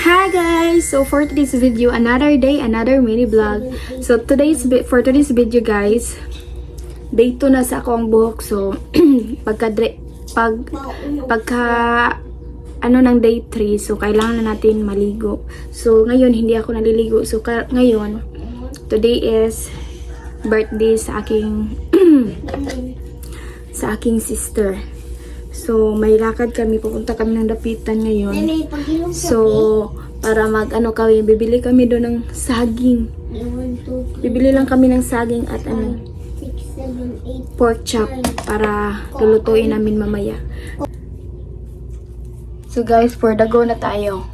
Hi guys! So for today's video, another day, another mini vlog. So today's for today's video guys, day 2 na sa ako ang buhok. So pagka pag pagka ano ng day 3, so kailangan na natin maligo. So ngayon hindi ako naliligo. So ngayon today is birthday sa aking sa aking sister. So may lakad kami, pupunta kami ng dapitan ngayon. So, para mag ano kami, bibili kami doon ng saging. 1, 2, Bibili lang kami ng saging at ano, 6, 7, 8. pork chop para lulutuin namin mamaya. So guys, for the go na tayo.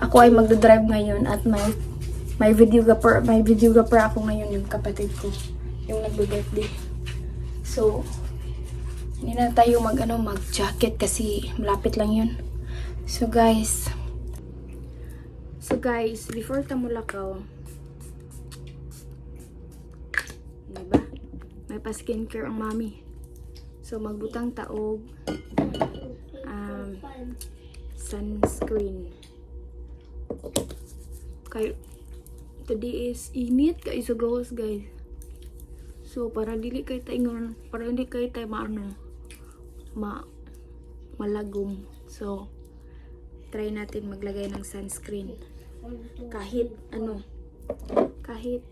Ako ay magdadrive ngayon at may may videographer, may videographer ako ngayon yung kapatid ko, yung nagbe-birthday. So, hindi na tayo mag ano, mag jacket kasi malapit lang yun. So guys, so guys, before tamulakaw, diba? May pa skincare ang mami. So magbutang taog, um, sunscreen. Kay today is init kay sugos guys. So para dili kay ta ingon, para hindi kay ta maano ma malagom. So try natin maglagay ng sunscreen. Kahit ano, kahit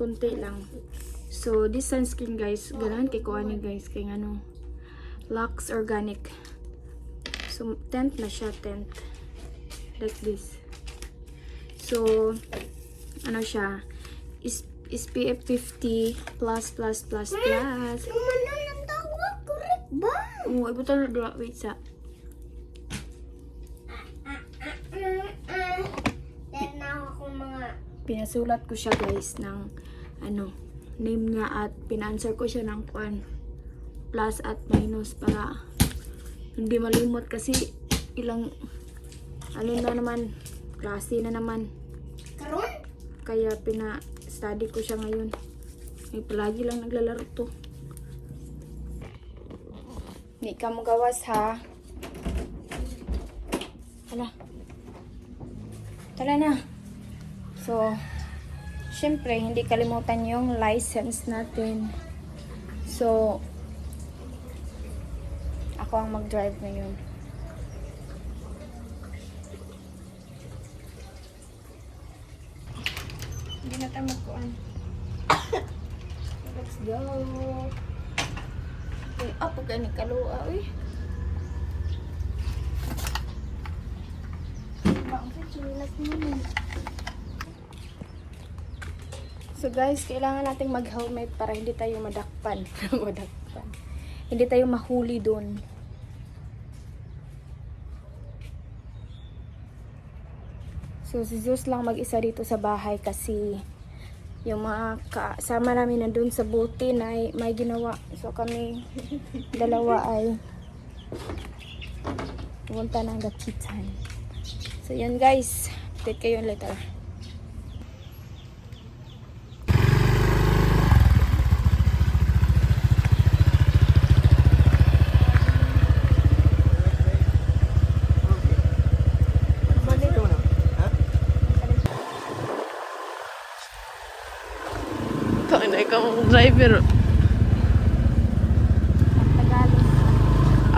konti lang. So this sunscreen guys, ganahan kay ko ani guys kay ano Lux Organic. So tent na siya tent like this. So, ano siya, is SPF 50 plus plus plus plus. Ba? Ibutan na dra. Wait sa. Pinasulat ko siya guys ng ano, name niya at pinanswer ko siya ng kwan plus at minus para hindi malimot kasi ilang ano na naman klase na naman karon? kaya pina-study ko siya ngayon may palagi lang naglalaro to Hindi ka mo gawas ha. Tala. Tala na. So, syempre, hindi kalimutan yung license natin. So, ako ang mag-drive ngayon. Hindi na tayo magkuhan. Let's go. Okay, up ka ni kalua, uy. So guys, kailangan nating mag-helmet para hindi tayo madakpan. madakpan. Hindi tayo mahuli doon. So si Zeus lang mag-isa dito sa bahay kasi yung mga kasama namin na doon sa buti na ay may ginawa. So kami dalawa ay pumunta ng gakitan. So yan guys, update kayo later. Ikaw na ikaw ang driver.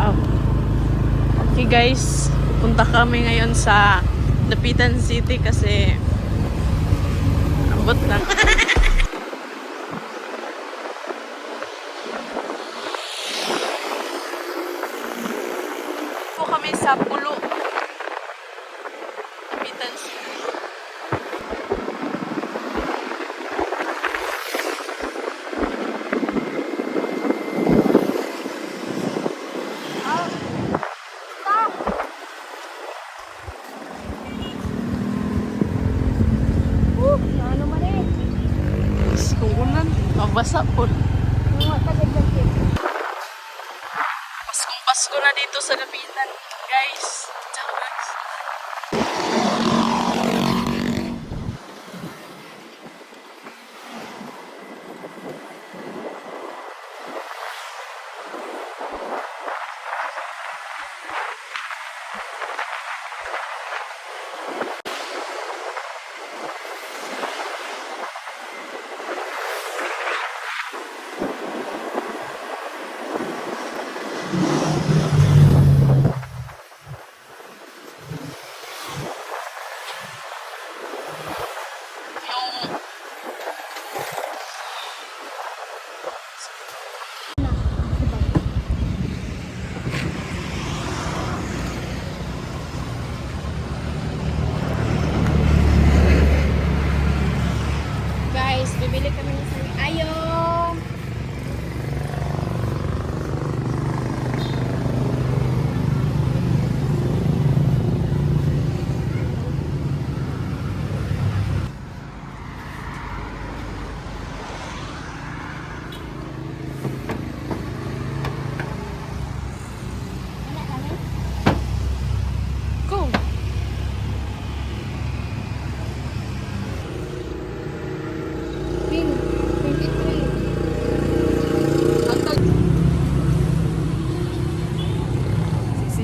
Oh. Okay guys, pupunta kami ngayon sa Dapitan City kasi abot na. po kami sa Pulo. Dapitan City. Uh, ano man eh. Mabasa po. Mga taga-jacket. Paskong Pasko na dito sa Dapitan. Guys, ciao guys.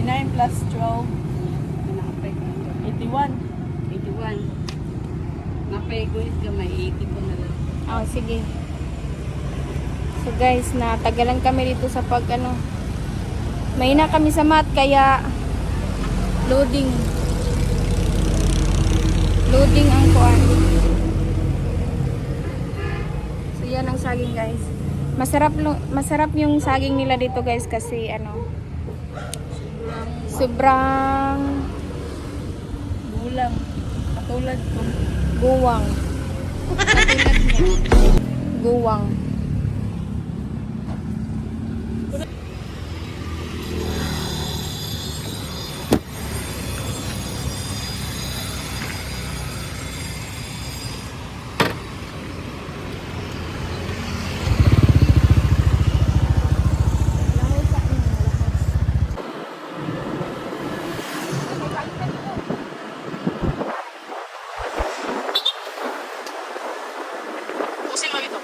9 plus 12. Nakapay ko ito. 81. 81. Napay ko ito, may 80 ko na lang. Oh, sige. Guys, natagalan kami dito sa pag ano. Mahina kami sa mat kaya loading. Loading ang kuan. So yan ang saging guys. Masarap masarap yung saging nila dito guys kasi ano sobrang Gulang. Katulad ko. guwang. Guwang. Pusing mo ito.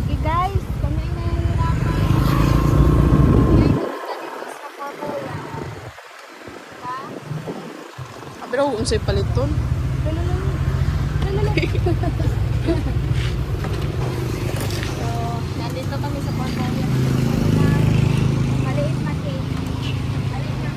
Okay guys, kami na yung hirapan. Ngayon dito dito sa Papoya. Diba? Pero unsay paliton. Lululul. Lululul. so, nandito kami sa Papoya. Maliit na cake. Maliit na.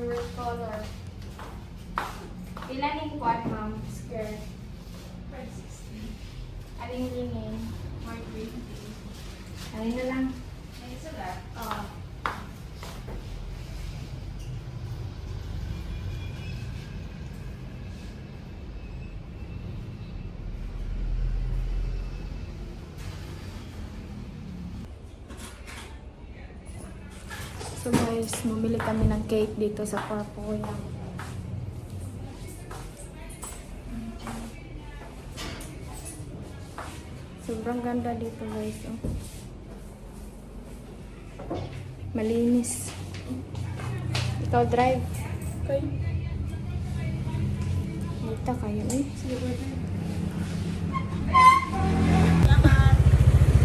Favorite color. Ilan yung quad, ma'am? Skirt. 560. Aling lingin? 420. Alin na lang? Oo. So guys, bumili kami ng cake dito sa Corpoya. Sobrang ganda dito guys. Oh. Malinis. Ikaw drive. Okay. Dito kayo eh.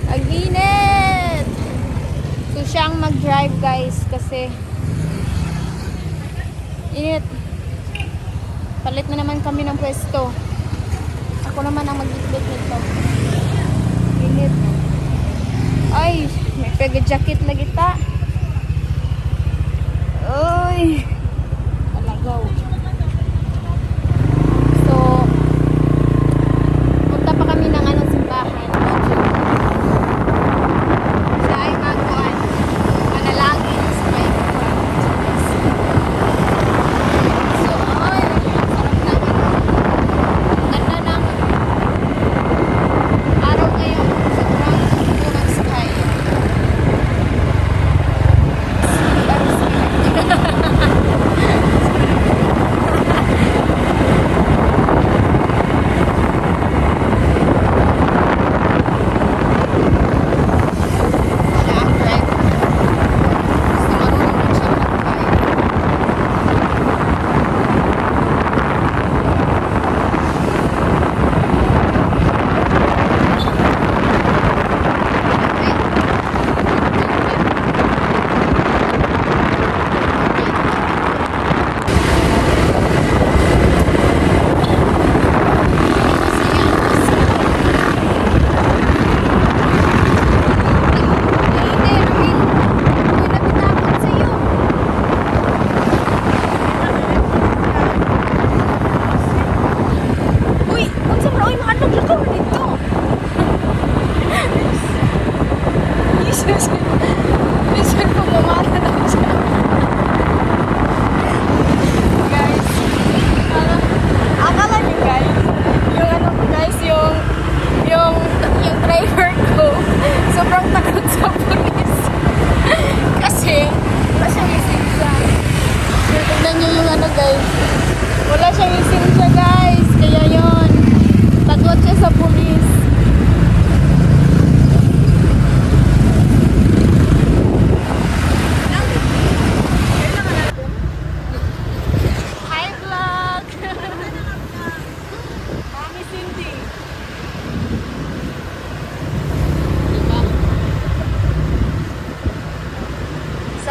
Aginit! So siya ang mag-drive guys kasi init. Palit na naman kami ng pwesto. Ako naman ang mag-itbit nito. Init. Ay, may pega jacket na kita. Uy! Talagaw.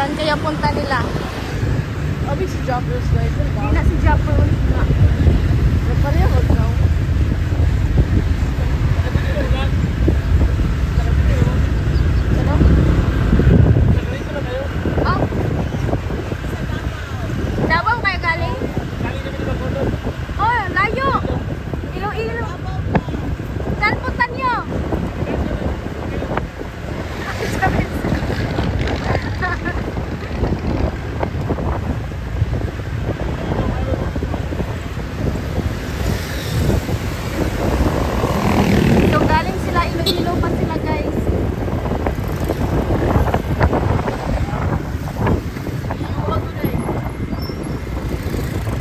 Saan kaya punta nila? Abi si Joppers guys. Hindi na si Japper. Nagpareho daw. Ano? Oh. Davao kayo galing? Oh, layo. Iloilo. Saan punta niyo? So galing sila Iloilo pa sila guys.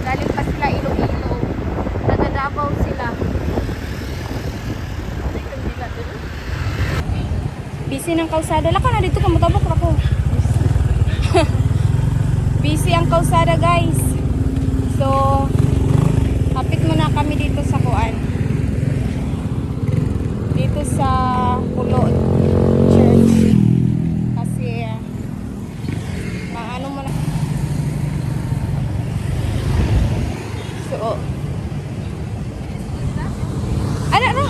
Galing pa sila Iloilo. Taga Davao sila. Busy ng kalsada. Laka na dito ka matabok ako. Busy ang kalsada guys. So, hapit muna kami dito sa kuan. Dito sa Pulo Church. Kasi, maano mo na. So, ano, ano?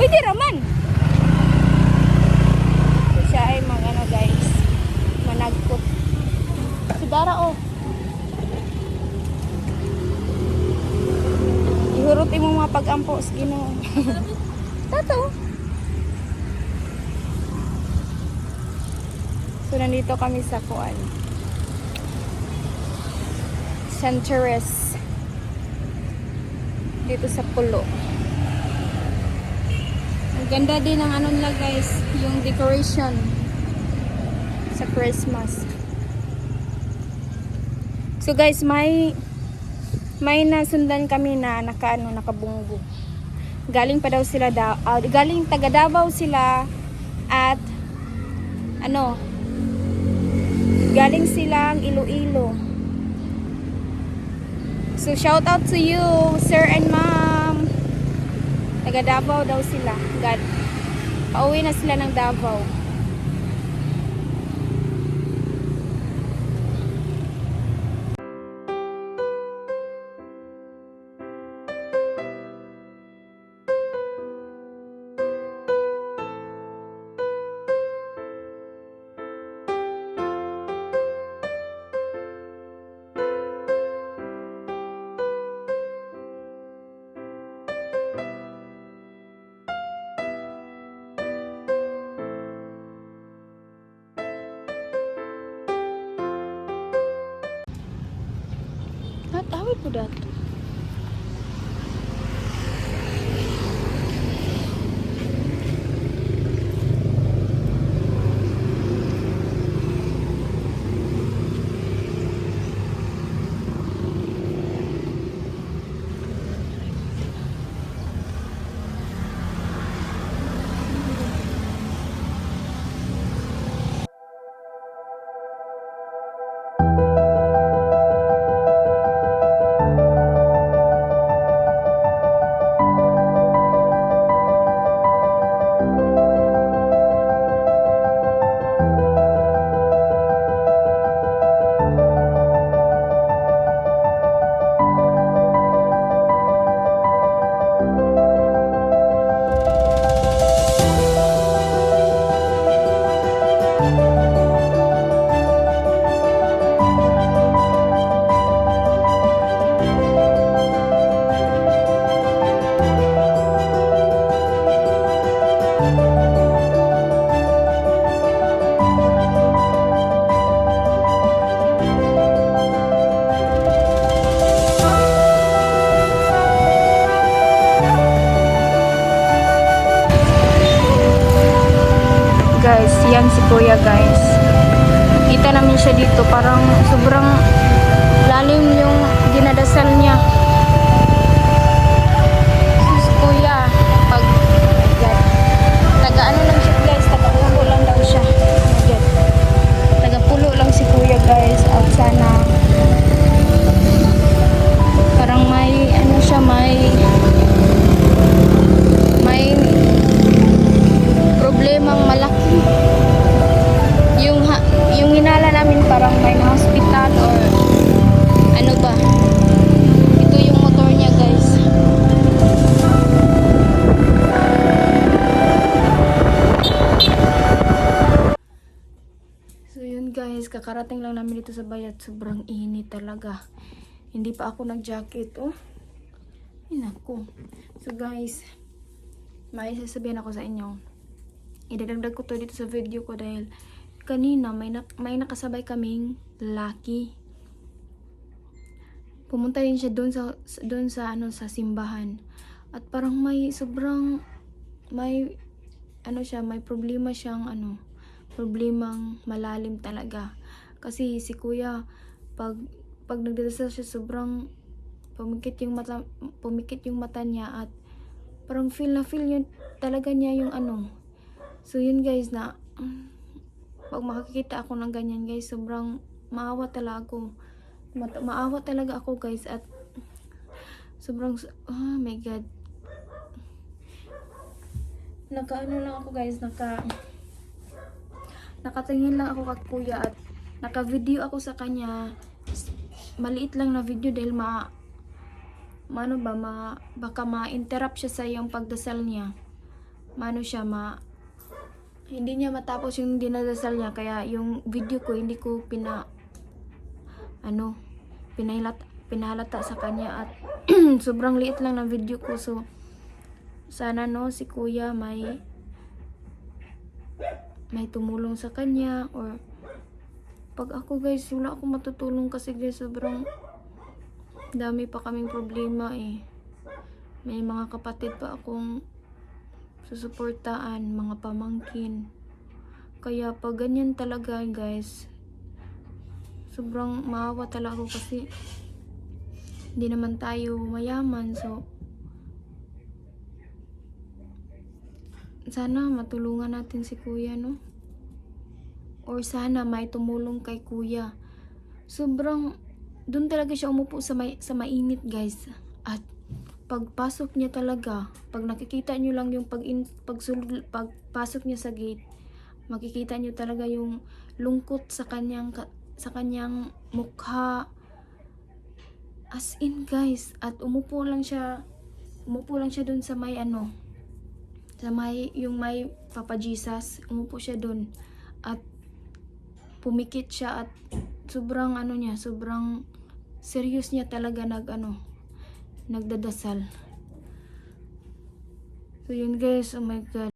Pwede raman. So, siya ay mga ano guys, managkot. Si Dara oh. Ihurot imong mga pag-ampo sa Ginoo. Tato. Nandito kami sa kuan. Centuries. Dito sa pulo. Ang ganda din ng ano nila guys, yung decoration sa Christmas. So guys, may may nasundan kami na nakaano nakabunggo. Galing pa daw sila da, ah, galing taga Davao sila at ano galing silang Iloilo. So shout out to you, sir and ma'am. Taga Davao daw sila. God. Pauwi na sila ng Davao. nggak tahu aku. Dito sa bayat. Sobrang init talaga. Hindi pa ako nag-jacket, oh. Ay, naku. So, guys, may sasabihin ako sa inyo. Idadagdag ko to dito sa video ko dahil kanina may, nak- may nakasabay kaming lalaki. Pumunta din siya doon sa doon sa ano sa simbahan. At parang may sobrang may ano siya, may problema siyang ano, problemang malalim talaga. Kasi si kuya, pag, pag nagdadasal siya, sobrang pumikit yung mata, pumikit yung mata niya at parang feel na feel yun talaga niya yung ano. So yun guys na, pag makakita ako ng ganyan guys, sobrang maawa talaga ako. Mat- maawa talaga ako guys at sobrang, oh my god, nakaano lang ako guys, naka nakatingin lang ako kay kuya at naka-video ako sa kanya. Maliit lang na video dahil ma maano ba ma baka ma-interrupt siya sa yung pagdasal niya. Mano siya ma hindi niya matapos yung dinadasal niya kaya yung video ko hindi ko pina ano pinahilat pinahalata sa kanya at sobrang liit lang ng video ko so sana no si kuya may may tumulong sa kanya or pag ako guys wala akong matutulong kasi guys sobrang dami pa kaming problema eh may mga kapatid pa akong susuportaan mga pamangkin kaya pag ganyan talaga guys sobrang maawa talaga ako kasi hindi naman tayo mayaman so sana matulungan natin si kuya, no? Or sana may tumulong kay kuya. Sobrang, doon talaga siya umupo sa, may, sa mainit, guys. At, pagpasok niya talaga, pag nakikita niyo lang yung pag, in, pagsul, pagpasok niya sa gate, makikita niyo talaga yung lungkot sa kanyang, ka- sa kanyang mukha. As in, guys. At umupo lang siya, umupo lang siya doon sa may ano, sa may, yung may Papa Jesus, umupo siya doon at pumikit siya at sobrang ano niya, sobrang serious niya talaga nag ano, nagdadasal. So yun guys, oh my god.